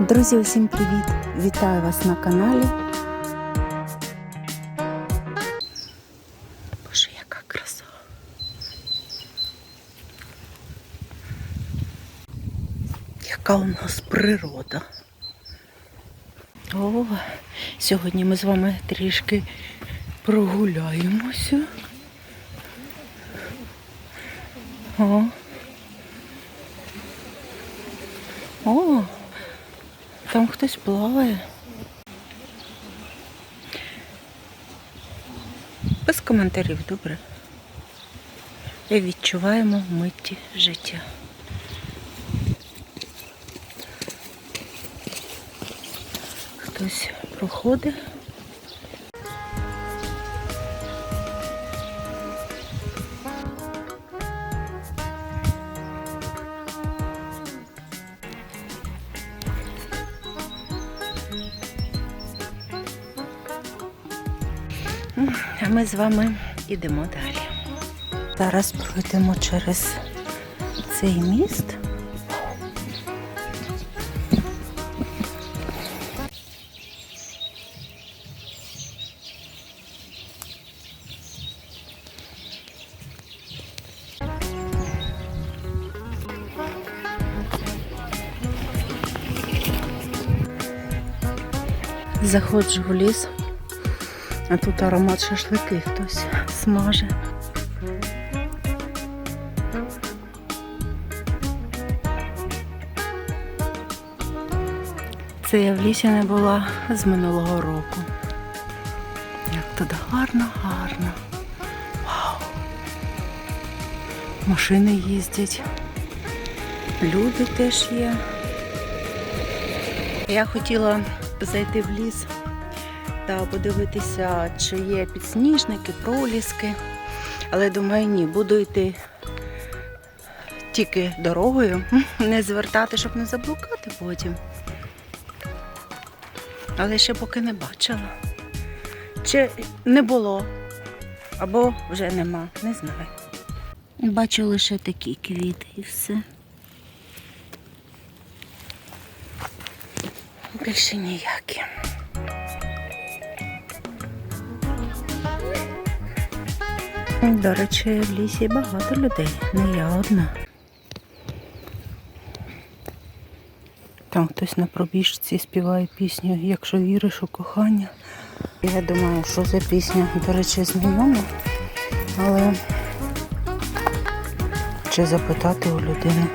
Друзі, усім привіт! Вітаю вас на каналі. Боже, яка краса! Яка у нас природа. О, сьогодні ми з вами трішки прогуляємося. О. О, там хтось плаває. Без коментарів, добре. І відчуваємо митті життя. Хтось проходить. А ми з вами йдемо далі. Зараз пройдемо через цей міст. Заходжу в ліс. А тут аромат шашлики хтось смаже. Це я в лісі не була з минулого року. Як тут гарно, гарно. Вау. Машини їздять. Люди теж є. Я хотіла зайти в ліс та подивитися, чи є підсніжники, проліски. Але думаю, ні, буду йти тільки дорогою, не звертати, щоб не заблукати потім. Але ще поки не бачила. Чи не було, або вже нема, не знаю. Бачу лише такі квіти і все. Більше ніякі. До речі, в лісі багато людей, не я одна. Там хтось на пробіжці співає пісню Якщо віриш у кохання. Я думаю, що за пісня, до речі, знайома, але чи запитати у людини.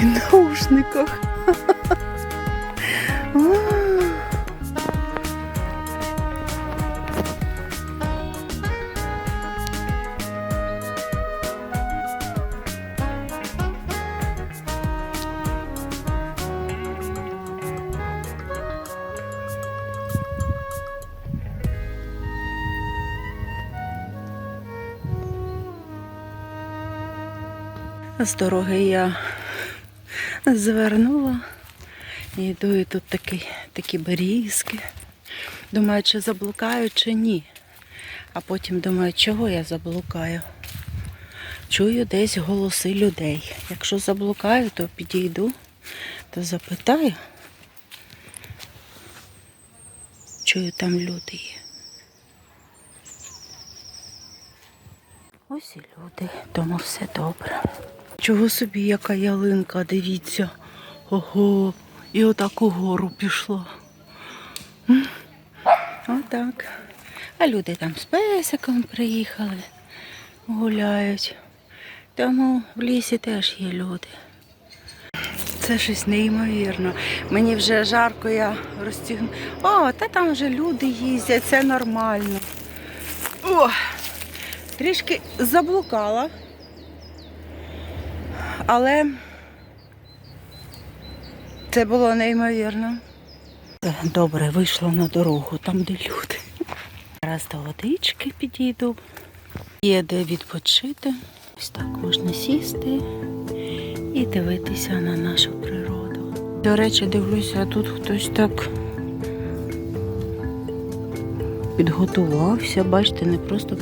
В наушниках. З дороги я звернула і йду, і тут такі, такі берізки. Думаю, чи заблукаю, чи ні. А потім думаю, чого я заблукаю. Чую десь голоси людей. Якщо заблукаю, то підійду, то запитаю. Чую, там люди є. Ось і люди, тому все добре. Чого собі, яка ялинка, дивіться. Ого, і отак угору пішла. Отак. А люди там з песиком приїхали, гуляють. Тому в лісі теж є люди. Це щось неймовірно. Мені вже жарко, я розтягну. О, та там вже люди їздять, це нормально. О, трішки заблукала. Але це було неймовірно. Добре, вийшла на дорогу, там де люди. Зараз до водички підійду. Є де відпочити. Ось так можна сісти і дивитися на нашу природу. До речі, дивлюся, тут хтось так підготувався, бачите, не просто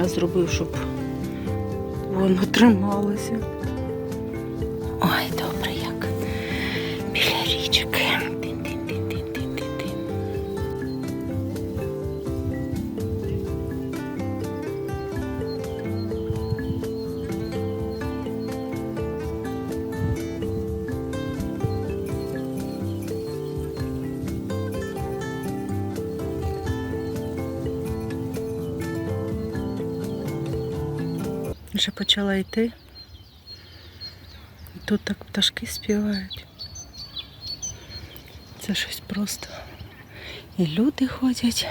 а зробив, щоб воно трималося. Ой, добре. Вже почала йти. Тут так пташки співають. Це щось просто. І люди ходять,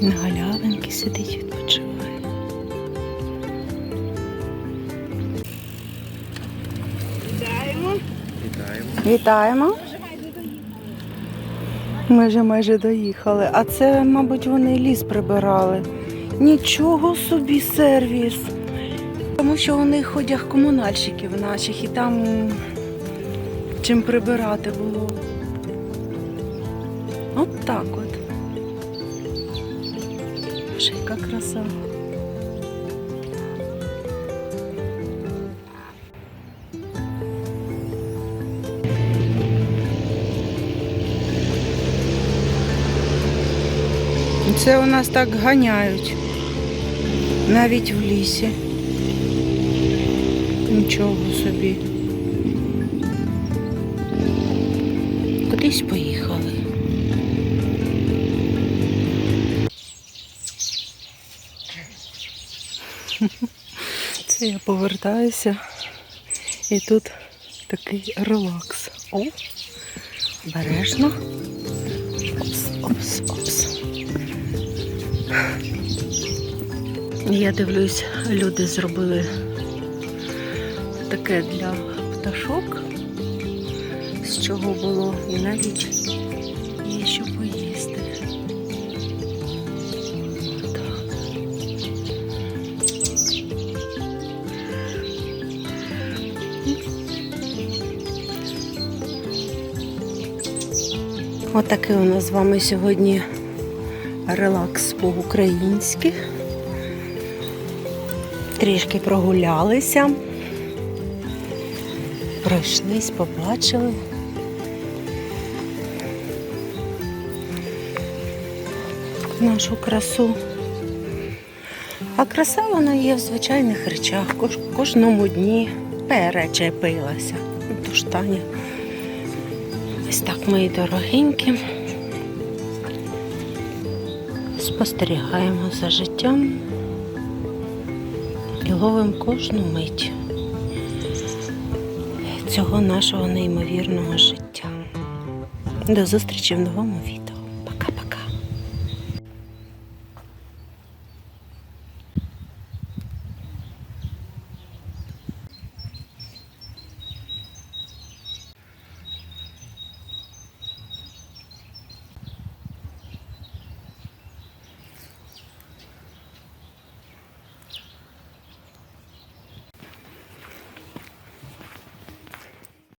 і на галявинки сидить, відпочиває. Вітаємо. Ми вже майже доїхали. А це, мабуть, вони ліс прибирали. Нічого собі сервіс. Тому що у них ходять комунальщиків наших і там чим прибирати було. От так от. Боже, яка краса. Це у нас так ганяють. Навіть в лісі. Нічого собі. Кудись поїхали. Це я повертаюся. І тут такий релакс. О, обережно. Опс, опс, опс. Я дивлюсь, люди зробили таке для пташок, з чого було і навіть є що поїсти. Отак. Отакий у нас з вами сьогодні релакс по-українськи. Трішки прогулялися. Пройшлись, побачили. Нашу красу. А краса вона є в звичайних речах. Кож- Кожному дні перечепилася. Тож Таня. Ось так, мої дорогенькі. Спостерігаємо за життям і ловимо кожну мить цього нашого неймовірного життя. До зустрічі в новому відео.